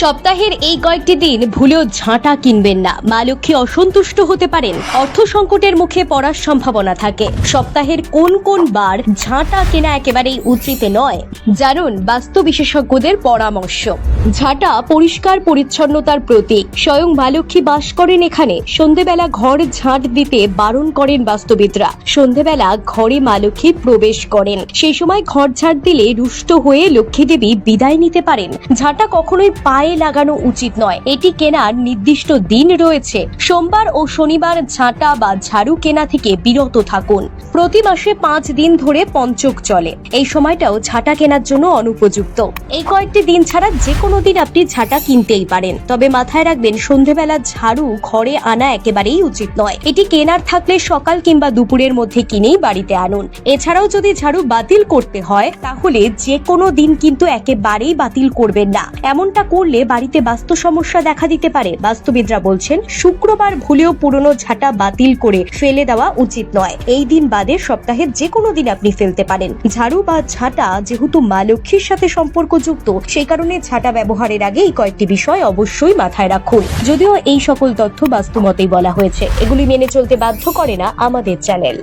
সপ্তাহের এই কয়েকটি দিন ভুলেও ঝাঁটা কিনবেন না। মা লক্ষ্মী অসন্তুষ্ট হতে পারেন। অর্থ সংকটের মুখে পড়ার সম্ভাবনা থাকে। সপ্তাহের কোন কোন বার ঝাঁটা কেনা একেবারেই উচিত নয়। জানুন বাস্তু বিশেষজ্ঞদের পরামর্শ। ঝাঁটা পরিষ্কার পরিচ্ছন্নতার প্রতীক। স্বয়ং মা লক্ষ্মী বাস করেন এখানে। সন্ধেবেলা ঘর ঝাঁট দিতে বারণ করেন বাস্তুবিদরা। সন্ধেবেলা ঘরে মা লক্ষ্মী প্রবেশ করেন। সেই সময় ঘর ঝাঁট দিলে রুষ্ট হয়ে লক্ষ্মী দেবী বিদায় নিতে পারেন। ঝাঁটা কখনোই পায়ে লাগানো উচিত নয়। এটি কেনার নির্দিষ্ট দিন রয়েছে। সোমবার ও শনিবার ঝাঁটা বা ঝাড়ু কেনা থেকে বিরত থাকুন। প্রতি মাসে পাঁচ দিন ধরে পঞ্চক চলে। এই সময়টাও ঝাঁটা কেনার জন্য অনুপযুক্ত। এই কয়েকটি দিন ছাড়া যে কোনো দিন আপনি ঝাঁটা কিনতেই পারেন। তবে মাথায় রাখবেন, সন্ধেবেলা ঝাড়ু ঘরে আনা একেবারেই উচিত নয়। এটি কেনার থাকলে সকাল কিংবা দুপুরের মধ্যে কিনেই বাড়িতে আনুন। এছাড়াও যদি ঝাড়ু বাতিল করতে হয়, তাহলে যে কোনো দিন কিন্তু একেবারেই বাতিল করবেন না। এমনটা করলে বাড়িতে বাস্তু সমস্যা দেখা দিতে পারে। বাস্তুবিদরা বলছেন, শুক্রবার ভুলেও পুরনো ঝাঁটা বাতিল করে ফেলে দেওয়া উচিত নয়। এই দিন বাদে সপ্তাহের যে কোনো দিন আপনি ফেলতে পারেন। ঝাড়ু বা ঝাঁটা যেহেতু মা লক্ষ্মীর সাথে সম্পর্কযুক্ত, সেই কারণে ঝাঁটা ব্যবহারের আগে এই কয়েকটি বিষয় অবশ্যই মাথায় রাখুন। যদিও এই সকল তথ্য বাস্তুমতেই বলা হয়েছে, এগুলি মেনে চলতে বাধ্য করে না আমাদের চ্যানেল।